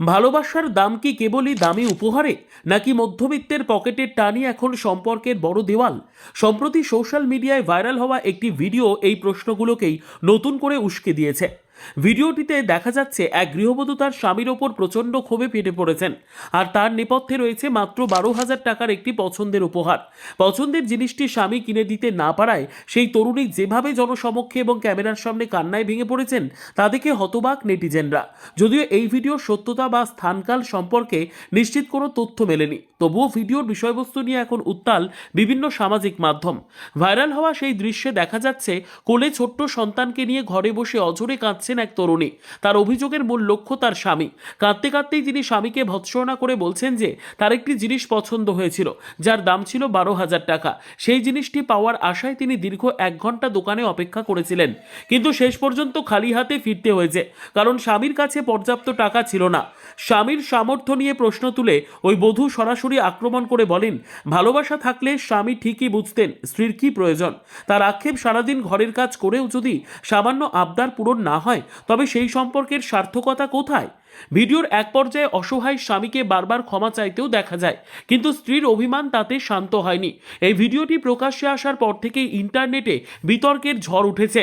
ভালোবাসার দাম কি কেবলই দামি উপহারে, নাকি মধ্যবিত্তের পকেটের টানই এখন সম্পর্কের বড় দেওয়াল? সম্প্রতি সোশ্যাল মিডিয়ায় ভাইরাল হওয়া একটি ভিডিও এই প্রশ্নগুলোকেই নতুন করে উস্কে দিয়েছে। ভিডিওটিতে দেখা যাচ্ছে এক গৃহবধূ তার স্বামীর ওপর প্রচণ্ড ক্ষোভে ফেটে পড়েছেন। আর তার নেপথ্যে রয়েছে মাত্র বারো হাজার টাকার একটি পছন্দের উপহার। পছন্দের জিনিসটি স্বামী কিনে দিতে না পারায় সেই তরুণী যেভাবে জনসমক্ষে এবং ক্যামেরার সামনে কান্নায় ভেঙে পড়েছেন, তা দেখে হতবাক নেটিজেনরা। যদিও এই ভিডিওর সত্যতা বা স্থানকাল সম্পর্কে নিশ্চিত কোনো তথ্য মেলেনি, তবুও ভিডিওর বিষয়বস্তু নিয়ে এখন উত্তাল বিভিন্ন সামাজিক মাধ্যম। ভাইরাল হওয়া সেই দৃশ্যে দেখা যাচ্ছে কোলে ছোট্ট সন্তানকে নিয়ে ঘরে বসে অঝরে কাঁদছেন এক তরুণী। তার অভিযোগের মূল লক্ষ্য তার স্বামী। কাঁদতে কাঁদতেই তিনি স্বামীকে ভৎসনা করে বলছেন যে, তার একটি জিনিস পছন্দ হয়েছিল, যার দাম ছিল বারো হাজার টাকা। সেই জিনিসটি পাওয়ার আশায় তিনি দীর্ঘ এক ঘণ্টা দোকানে অপেক্ষা করেছিলেন। কিন্তু শেষ পর্যন্ত খালি হাতে ফিরতে হয়েছে, কারণ স্বামীর কাছে পর্যাপ্ত টাকা ছিল না। স্বামীর সামর্থ্য নিয়ে প্রশ্ন তুলে ওই বধূ সরাসরি আক্রমণ করে বলেন, ভালোবাসা থাকলে স্বামী ঠিকই বুঝতেন স্ত্রীর কি প্রয়োজন। তার আক্ষেপ সারাদিন ঘরের কাজ করেও যদি সামান্য আবদার পূরণ না হয় তবে সেই সম্পর্কের সার্থকতা কোথায়? ভিডিওর এক পর্যায়ে অসহায় স্বামীকে বারবার ক্ষমা চাইতেও দেখা যায়, কিন্তু স্ত্রীর অভিমান তাতে শান্ত হয়নি। এই ভিডিওটি প্রকাশ্যে আসার পর থেকেই ইন্টারনেটে বিতর্কের ঝড় উঠেছে।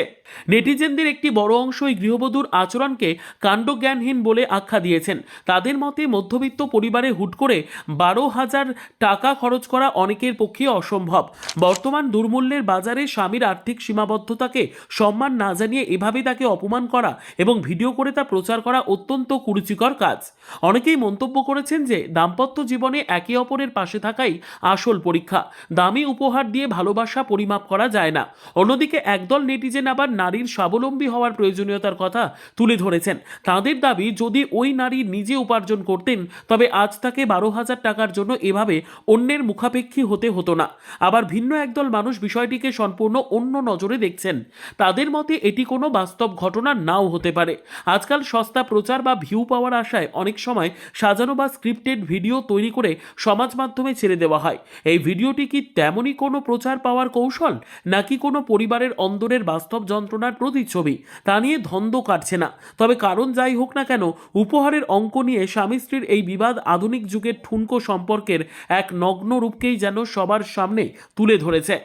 নেটিজেনদের একটি বড় অংশ এই গৃহবধূর আচরণকে কাণ্ডজ্ঞানহীন বলে আখ্যা দিয়েছেন। তাদের মতে, মধ্যবিত্ত পরিবারে হুট করে বারো হাজার টাকা খরচ করা অনেকের পক্ষে অসম্ভব। বর্তমান দুর্মূল্যের বাজারে স্বামীর আর্থিক সীমাবদ্ধতাকে সম্মান না জানিয়ে এভাবে তাকে অপমান করা এবং ভিডিও করে তা প্রচার করা অত্যন্ত কুরুচিকর কাজ। অনেকেই মন্তব্য করেছেন যে, দাম্পত্য জীবনে একে অপরের পাশে থাকাই আসল পরীক্ষা। দামি উপহার দিয়ে ভালোবাসা পরিমাপ করা যায় না। অন্যদিকে একদল নেটিজেন আবার নারীর স্বাবলম্বী হওয়ার প্রয়োজনীয়তার কথা তুলে ধরেছেন। তাদের দাবি, যদি ওই নারী নিজে উপার্জন করতেন, তবে আজ তাকে বারো হাজার টাকার জন্য এভাবে অন্যের মুখাপেক্ষী হতে হতো না। আবার ভিন্ন একদল মানুষ বিষয়টিকে সম্পূর্ণ অন্য নজরে দেখছেন। তাদের মতে এটি কোনো বাস্তব ঘটনা নাও হতে পারে। আজকাল সস্তা প্রচার বা ভিউ পাওয়ার আশায় অনেক সময় সাজানো বা স্ক্রিপ্টেড ভিডিও তৈরি করে সমাজ মাধ্যমে ছেড়ে দেওয়া হয়। এই ভিডিওটি কি তেমনই কোনো প্রচার পাওয়ার কৌশল, নাকি কোনো পরিবারের অন্দরের বাস্তব যন্ত্রণার প্রতিচ্ছবি? তা নিয়ে ধন্দ কাটছে না। তবে কারণ যাই হোক না কেন, উপহারের অঙ্ক নিয়ে স্বামী স্ত্রীর এই বিবাদ আধুনিক যুগের ঠুনকো সম্পর্কের এক নগ্ন রূপকেই যেন সবার সামনে তুলে ধরেছে।